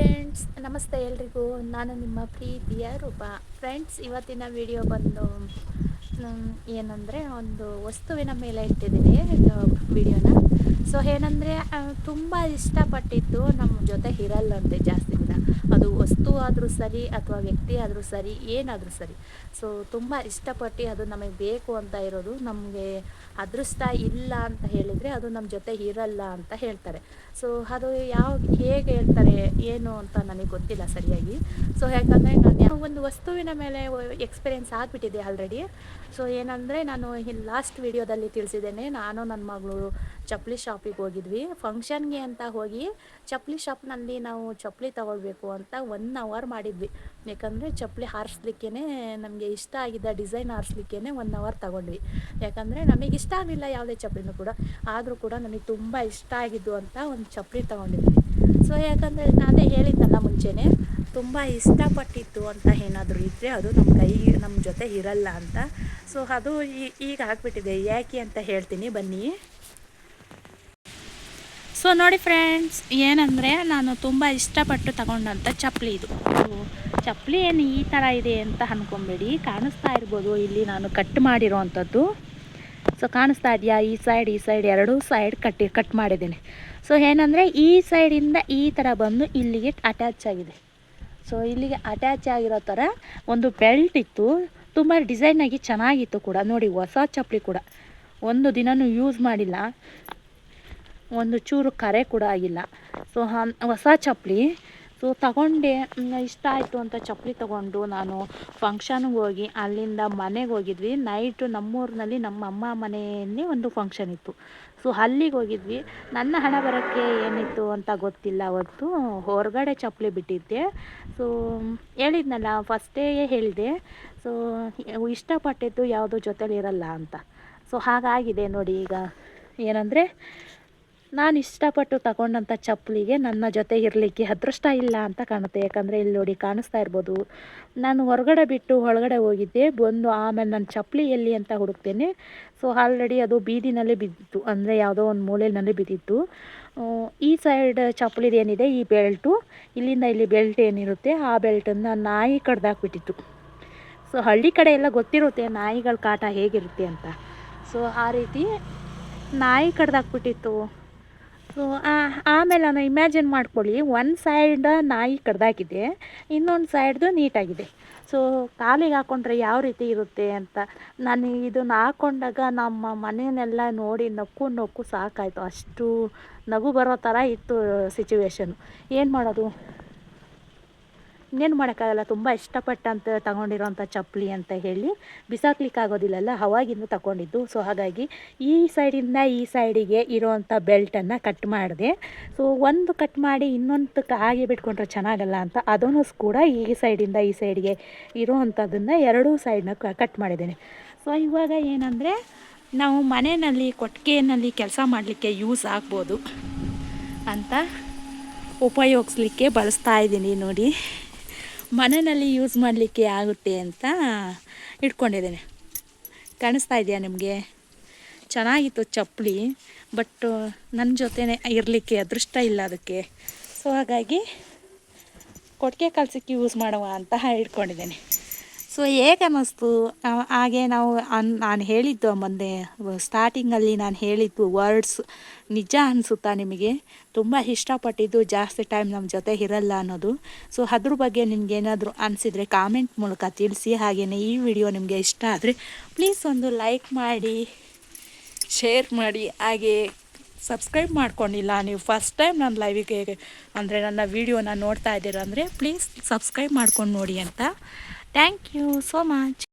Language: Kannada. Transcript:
ಫ್ರೆಂಡ್ಸ್ ನಮಸ್ತೆ ಎಲ್ರಿಗೂ. ನಾನು ನಿಮ್ಮ ಪ್ರೀತಿಯ ರೂಪ. ಫ್ರೆಂಡ್ಸ್ ಇವತ್ತಿನ ವಿಡಿಯೋ ಬಂದು ಏನಂದರೆ ಒಂದು ವಸ್ತುವಿನ ಮೇಲೆ ಇಟ್ಟಿದ್ದೀನಿ ವಿಡಿಯೋನ ಸೊ ಏನಂದರೆ ತುಂಬ ಇಷ್ಟಪಟ್ಟಿದ್ದು ನಮ್ಮ ಜೊತೆ ಇರಲ್ಲಂತೆ ಜಾಸ್ತಿ ದಿನ. ಅದು ವಸ್ತು ಆದರೂ ಸರಿ ಅಥವಾ ವ್ಯಕ್ತಿ ಆದರೂ ಸರಿ, ಏನಾದರೂ ಸರಿ. ಸೊ ತುಂಬ ಇಷ್ಟಪಟ್ಟು ಅದು ನಮಗೆ ಬೇಕು ಅಂತ ಇರೋದು. ನಮಗೆ ಅದೃಷ್ಟ ಇಲ್ಲ ಅಂತ ಹೇಳಿದರೆ ಅದು ನಮ್ಮ ಜೊತೆ ಇರಲ್ಲ ಅಂತ ಹೇಳ್ತಾರೆ. ಸೊ ಅದು ಯಾವ, ಹೇಗೆ ಹೇಳ್ತಾರೆ, ಏನು ಅಂತ ನನಗೆ ಗೊತ್ತಿಲ್ಲ ಸರಿಯಾಗಿ. ಸೊ ಯಾಕಂದರೆ ನಾನು ಯಾವ ಒಂದು ವಸ್ತುವಿನ ಮೇಲೆ ಎಕ್ಸ್ಪೀರಿಯೆನ್ಸ್ ಆಗಿಬಿಟ್ಟಿದೆ ಆಲ್ರೆಡಿ ಸೊ ಏನಂದರೆ ನಾನು ಲಾಸ್ಟ್ ವಿಡಿಯೋದಲ್ಲಿ ತಿಳಿಸಿದ್ದೇನೆ. ನಾನು ನನ್ನ ಮಗಳು ಚಪ್ಪಲಿ ಶಾಪಿಗೆ ಹೋಗಿದ್ವಿ. ಫಂಕ್ಷನ್ಗೆ ಅಂತ ಹೋಗಿ ಚಪ್ಪಲಿ ಶಾಪ್ನಲ್ಲಿ ನಾವು ಚಪ್ಪಲಿ ತಗೊಳ್ಬೇಕು ಅಂತ ಒನ್ ಅವರ್ ಮಾಡಿದ್ವಿ. ಯಾಕಂದರೆ ಚಪ್ಪಲಿ ಹಾರಿಸ್ಲಿಕ್ಕೇ ನಮಗೆ ಇಷ್ಟ ಆಗಿದ್ದ ಡಿಸೈನ್ ಹಾರಿಸ್ಲಿಕ್ಕೇ ಒನ್ ಅವರ್ ತಗೊಂಡ್ವಿ. ಯಾಕಂದರೆ ನಮಗೆ ಇಷ್ಟ ಆಗಲಿಲ್ಲ ಯಾವುದೇ ಚಪ್ಪಲಿನೂ ಕೂಡ. ಆದರೂ ಕೂಡ ನನಗೆ ತುಂಬ ಇಷ್ಟ ಆಗಿದ್ದು ಅಂತ ಒಂದು ಚಪ್ಪಲಿ ತಗೊಂಡಿದ್ವಿ. ಸೊ ಯಾಕಂದರೆ ನಾನೇ ಹೇಳಿದ್ದಲ್ಲ ಮುಂಚೆನೇ ತುಂಬ ಇಷ್ಟಪಟ್ಟಿತ್ತು ಅಂತ ಏನಾದರೂ ಇದ್ದರೆ ಅದು ನಮ್ಮ ಕೈ ನಮ್ಮ ಜೊತೆ ಇರಲ್ಲ ಅಂತ. ಸೊ ಅದು ಈಗ ಆಗಿಬಿಟ್ಟಿದೆ. ಯಾಕೆ ಅಂತ ಹೇಳ್ತೀನಿ. ಬನ್ನಿ. ಸೊ ನೋಡಿ ಫ್ರೆಂಡ್ಸ್ ಏನಂದರೆ ನಾನು ತುಂಬ ಇಷ್ಟಪಟ್ಟು ತಗೊಂಡಂಥ ಚಪ್ಪಲಿ ಇದು. ಚಪ್ಪಲಿ ಏನು ಈ ಥರ ಇದೆ ಅಂತ ಅಂದ್ಕೊಂಬೇಡಿ ಕಾಣಿಸ್ತಾ ಇರ್ಬೋದು. ಇಲ್ಲಿ ನಾನು ಕಟ್ ಮಾಡಿರೋವಂಥದ್ದು ಸೊ ಕಾಣಿಸ್ತಾ ಇದೆಯಾ? ಈ ಸೈಡ್ ಈ ಸೈಡ್ ಎರಡೂ ಸೈಡ್ ಕಟ್ಟಿ ಕಟ್ ಮಾಡಿದ್ದೀನಿ. ಸೊ ಏನಂದರೆ ಈ ಸೈಡಿಂದ ಈ ಥರ ಬಂದು ಇಲ್ಲಿಗೆ ಅಟ್ಯಾಚ್ ಆಗಿದೆ. ಸೊ ಇಲ್ಲಿಗೆ ಅಟ್ಯಾಚ್ ಆಗಿರೋ ಥರ ಒಂದು ಬೆಲ್ಟ್ ಇತ್ತು. ತುಂಬ ಡಿಸೈನಾಗಿ ಚೆನ್ನಾಗಿತ್ತು ಕೂಡ. ನೋಡಿ, ಹೊಸ ಚಪ್ಪಲಿ ಕೂಡ. ಒಂದು ದಿನವೂ ಯೂಸ್ ಮಾಡಿಲ್ಲ. ಒಂದು ಚೂರು ಕರೆ ಕೂಡ ಆಗಿಲ್ಲ. ಸೊ ಹೊಸ ಚಪ್ಪಲಿ. ಸೊ ತಗೊಂಡೆ. ಇಷ್ಟ ಆಯಿತು ಅಂತ ಚಪ್ಪಲಿ ತಗೊಂಡು ನಾನು ಫಂಕ್ಷನ್ಗೆ ಹೋಗಿ, ಅಲ್ಲಿಂದ ಮನೆಗೆ ಹೋಗಿದ್ವಿ. ನೈಟು ನಮ್ಮೂರಿನಲ್ಲಿ ನಮ್ಮ ಅಮ್ಮ ಮನೆಯಲ್ಲಿ ಒಂದು ಫಂಕ್ಷನ್ ಇತ್ತು. ಸೊ ಅಲ್ಲಿಗೆ ಹೋಗಿದ್ವಿ. ನನ್ನ ಹಣ ಬರೋಕ್ಕೆ ಏನಿತ್ತು ಅಂತ ಗೊತ್ತಿಲ್ಲ ಅವತ್ತು. ಹೊರಗಡೆ ಚಪ್ಪಲಿ ಬಿಟ್ಟಿದ್ದೆ. ಸೊ ಹೇಳಿದ್ನಲ್ಲ ಫಸ್ಟೇ ಹೇಳಿದೆ. ಸೊ ಇಷ್ಟಪಟ್ಟಿದ್ದು ಯಾವುದೋ ಜೊತೇಲಿರಲ್ಲ ಅಂತ. ಸೊ ಹಾಗಾಗಿದೆ ನೋಡಿ ಈಗ. ಏನಂದರೆ ನಾನು ಇಷ್ಟಪಟ್ಟು ತಗೊಂಡಂಥ ಚಪ್ಪಲಿಗೆ ನನ್ನ ಜೊತೆ ಇರಲಿಕ್ಕೆ ಅದೃಷ್ಟ ಇಲ್ಲ ಅಂತ ಕಾಣುತ್ತೆ. ಯಾಕಂದರೆ ಇಲ್ಲಿ ನೋಡಿ ಕಾಣಿಸ್ತಾ ಇರ್ಬೋದು. ನಾನು ಹೊರಗಡೆ ಬಿಟ್ಟು ಒಳಗಡೆ ಹೋಗಿದ್ದೆ, ಬಂದು ಆಮೇಲೆ ನನ್ನ ಚಪ್ಪಲಿ ಎಲ್ಲಿ ಅಂತ ಹುಡುಕ್ತೇನೆ. ಸೊ ಆಲ್ರೆಡಿ ಅದು ಬೀದಿನಲ್ಲಿ ಬಿದ್ದಿತ್ತು. ಅಂದರೆ ಯಾವುದೋ ಒಂದು ಮೂಲೆಯಲ್ಲಿ ಬಿದ್ದಿತ್ತು. ಈ ಸೈಡ್ ಚಪ್ಪಲಿದು ಏನಿದೆ? ಈ ಬೆಲ್ಟು ಇಲ್ಲಿಂದ ಇಲ್ಲಿ ಬೆಲ್ಟ್ ಏನಿರುತ್ತೆ? ಆ ಬೆಲ್ಟನ್ನು ನಾಯಿ ಕಡ್ದಾಕ್ಬಿಟ್ಟಿತ್ತು. ಸೊ ಹಳ್ಳಿ ಕಡೆ ಎಲ್ಲ ಗೊತ್ತಿರುತ್ತೆ ನಾಯಿಗಳ ಕಾಟ ಹೇಗಿರುತ್ತೆ ಅಂತ. ಸೊ ಆ ರೀತಿ ನಾಯಿ ಕಡ್ದಾಕ್ಬಿಟ್ಟಿತ್ತು. ಸೊ ಆಮೇಲೆ ನಾನು ಇಮ್ಯಾಜಿನ್ ಮಾಡ್ಕೊಳ್ಳಿ. ಒಂದು ಸೈಡ್ ನಾಯಿ ಕಡ್ದಾಕಿದೆ ಇನ್ನೊಂದು ಸೈಡ್ದು ನೀಟಾಗಿದೆ. ಸೊ ಕಾಲಿಗೆ ಹಾಕ್ಕೊಂಡ್ರೆ ಯಾವ ರೀತಿ ಇರುತ್ತೆ ಅಂತ ನಾನು ಇದನ್ನು ಹಾಕ್ಕೊಂಡಾಗ ನಮ್ಮ ಮನೆಯನ್ನೆಲ್ಲ ನೋಡಿ ನಕ್ಕು ನಕ್ಕು ಸಾಕಾಯಿತು. ಅಷ್ಟು ನಗು ಬರೋ ಥರ ಇತ್ತು ಸಿಚುವೇಶನ್ ಏನು ಮಾಡೋದು? ಇನ್ನೇನು ಮಾಡೋಕ್ಕಾಗಲ್ಲ, ತುಂಬ ಇಷ್ಟಪಟ್ಟಂತ ತಗೊಂಡಿರೋಂಥ ಚಪ್ಪಲಿ ಅಂತ ಹೇಳಿ ಬಿಸಾಕ್ಲಿಕ್ಕೆ ಆಗೋದಿಲ್ಲಲ್ಲ ಅವಾಗಿಂದ ತಗೊಂಡಿದ್ದು. ಸೊ ಹಾಗಾಗಿ ಈ ಸೈಡಿಂದ ಈ ಸೈಡಿಗೆ ಇರೋವಂಥ ಬೆಲ್ಟನ್ನು ಕಟ್ ಮಾಡಿದೆ. ಸೊ ಒಂದು ಕಟ್ ಮಾಡಿ ಇನ್ನೊಂದು ಹಾಗೆ ಬಿಟ್ಕೊಂಡ್ರೆ ಚೆನ್ನಾಗಲ್ಲ ಅಂತ, ಅದನ್ನು ಕೂಡ ಈ ಸೈಡಿಂದ ಈ ಸೈಡಿಗೆ ಇರೋವಂಥದ್ದನ್ನು ಎರಡೂ ಸೈಡ್ನ ಕಟ್ ಮಾಡಿದ್ದೇನೆ. ಸೊ ಇವಾಗ ಏನಂದರೆ, ನಾವು ಮನೆಯಲ್ಲಿ ಕೊಟ್ಟಿಗೆಯಲ್ಲಿ ಕೆಲಸ ಮಾಡಲಿಕ್ಕೆ ಯೂಸ್ ಆಗ್ಬೋದು ಅಂತ ಉಪಯೋಗಿಸ್ಲಿಕ್ಕೆ ಬಳಸ್ತಾ ಇದ್ದೀನಿ ನೋಡಿ. ಮನೆಯಲ್ಲಿ ಯೂಸ್ ಮಾಡಲಿಕ್ಕೆ ಆಗುತ್ತೆ ಅಂತ ಇಟ್ಕೊಂಡಿದ್ದೇನೆ. ಕಾಣಿಸ್ತಾ ಇದೆಯಾ ನಿಮಗೆ? ಚೆನ್ನಾಗಿತ್ತು ಚಪ್ಪಲಿ ಬಟ್ ನನ್ನ ಜೊತೆನೇ ಇರಲಿಕ್ಕೆ ಅದೃಷ್ಟ ಇಲ್ಲ ಅದಕ್ಕೆ. ಸೊ ಹಾಗಾಗಿ ಕೊಟ್ಟಿಗೆ ಕಲ್ಸಕ್ಕೆ ಯೂಸ್ ಮಾಡುವ ಅಂತ ಇಟ್ಕೊಂಡಿದ್ದೇನೆ ಸೊ ಹೇಗೆ ಅನ್ನಿಸ್ತು? ಹಾಗೆ ನಾವು ಅನ್, ನಾನು ಹೇಳಿದ್ದು ಮೊನ್ನೆ ಸ್ಟಾರ್ಟಿಂಗಲ್ಲಿ ನಾನು ಹೇಳಿದ್ದು ವರ್ಡ್ಸ್ ನಿಜ ಅನಿಸುತ್ತಾ ನಿಮಗೆ? ತುಂಬ ಇಷ್ಟಪಟ್ಟಿದ್ದು ಜಾಸ್ತಿ ಟೈಮ್ ನಮ್ಮ ಜೊತೆ ಇರಲ್ಲ ಅನ್ನೋದು. ಸೊ ಅದ್ರ ಬಗ್ಗೆ ನಿಮ್ಗೆ ಏನಾದರೂ ಅನಿಸಿದರೆ ಕಾಮೆಂಟ್ ಮೂಲಕ ತಿಳಿಸಿ. ಹಾಗೆಯೇ ಈ ವಿಡಿಯೋ ನಿಮಗೆ ಇಷ್ಟ ಆದರೆ ಪ್ಲೀಸ್ ಒಂದು ಲೈಕ್ ಮಾಡಿ ಶೇರ್ ಮಾಡಿ, ಹಾಗೆ ಸಬ್ಸ್ಕ್ರೈಬ್ ಮಾಡ್ಕೊಂಡಿಲ್ಲ. ನೀವು ಫಸ್ಟ್ ಟೈಮ್ ನನ್ನ ಲೈವಿಗೆ ಅಂದರೆ ನನ್ನ ವೀಡಿಯೋನ ನೋಡ್ತಾ ಇದ್ದೀರ ಅಂದರೆ ಪ್ಲೀಸ್ ಸಬ್ಸ್ಕ್ರೈಬ್ ಮಾಡ್ಕೊಂಡು ನೋಡಿ ಅಂತ. Thank you so much